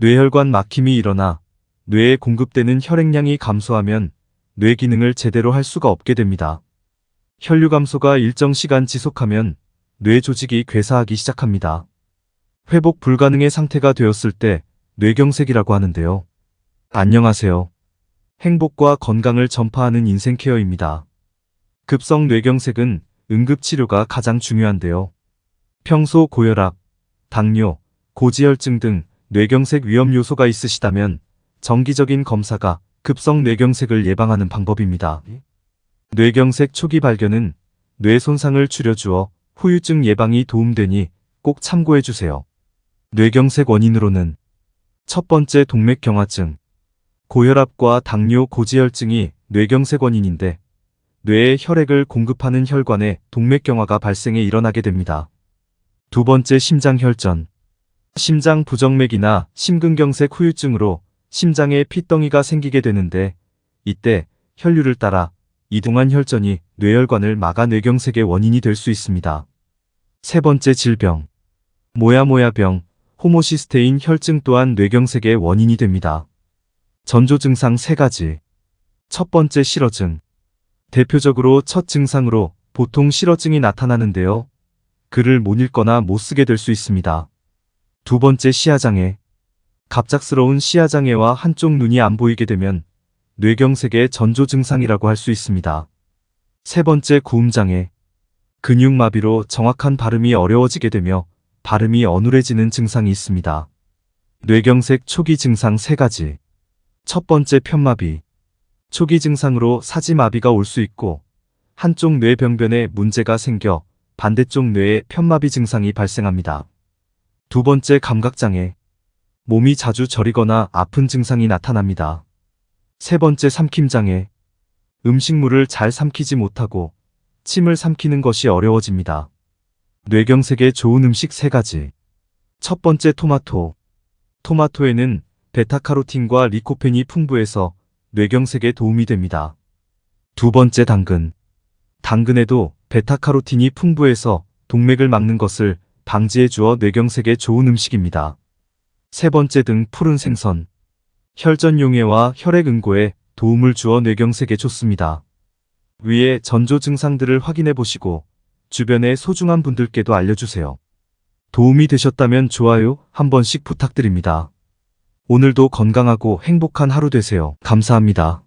뇌혈관 막힘이 일어나 뇌에 공급되는 혈액량이 감소하면 뇌 기능을 제대로 할 수가 없게 됩니다. 혈류 감소가 일정 시간 지속하면 뇌 조직이 괴사하기 시작합니다. 회복 불가능의 상태가 되었을 때 뇌경색이라고 하는데요. 안녕하세요. 행복과 건강을 전파하는 인생 케어입니다. 급성 뇌경색은 응급치료가 가장 중요한데요. 평소 고혈압, 당뇨, 고지혈증 등 뇌경색 위험 요소가 있으시다면 정기적인 검사가 급성 뇌경색을 예방하는 방법입니다. 뇌경색 초기 발견은 뇌 손상을 줄여주어 후유증 예방이 도움되니 꼭 참고해 주세요. 뇌경색 원인으로는 첫 번째 동맥경화증, 고혈압과 당뇨, 고지혈증이 뇌경색 원인인데 뇌에 혈액을 공급하는 혈관에 동맥경화가 발생해 일어나게 됩니다. 두 번째 심장혈전, 심장 부정맥이나 심근경색 후유증으로 심장에 핏덩이가 생기게 되는데 이때 혈류를 따라 이동한 혈전이 뇌혈관을 막아 뇌경색의 원인이 될 수 있습니다. 세 번째 질병, 모야모야병, 호모시스테인 혈증 또한 뇌경색의 원인이 됩니다. 전조 증상 세 가지. 첫 번째 실어증. 대표적으로 첫 증상으로 보통 실어증이 나타나는데요. 글을 못 읽거나 못 쓰게 될 수 있습니다. 두 번째 시야장애. 갑작스러운 시야장애와 한쪽 눈이 안 보이게 되면 뇌경색의 전조 증상이라고 할 수 있습니다. 세 번째 구음장애. 근육마비로 정확한 발음이 어려워지게 되며 발음이 어눌해지는 증상이 있습니다. 뇌경색 초기 증상 세 가지. 첫 번째 편마비. 초기 증상으로 사지마비가 올 수 있고 한쪽 뇌 병변에 문제가 생겨 반대쪽 뇌에 편마비 증상이 발생합니다. 두 번째 감각장애. 몸이 자주 저리거나 아픈 증상이 나타납니다. 세 번째 삼킴장애. 음식물을 잘 삼키지 못하고 침을 삼키는 것이 어려워집니다. 뇌경색에 좋은 음식 세 가지. 첫 번째 토마토. 토마토에는 베타카로틴과 리코펜이 풍부해서 뇌경색에 도움이 됩니다. 두 번째 당근. 당근에도 베타카로틴이 풍부해서 동맥을 막는 것을 방지해 주어 뇌경색에 좋은 음식입니다. 세 번째 등 푸른 생선. 혈전 용해와 혈액 응고에 도움을 주어 뇌경색에 좋습니다. 위에 전조 증상들을 확인해 보시고 주변의 소중한 분들께도 알려주세요. 도움이 되셨다면 좋아요 한 번씩 부탁드립니다. 오늘도 건강하고 행복한 하루 되세요. 감사합니다.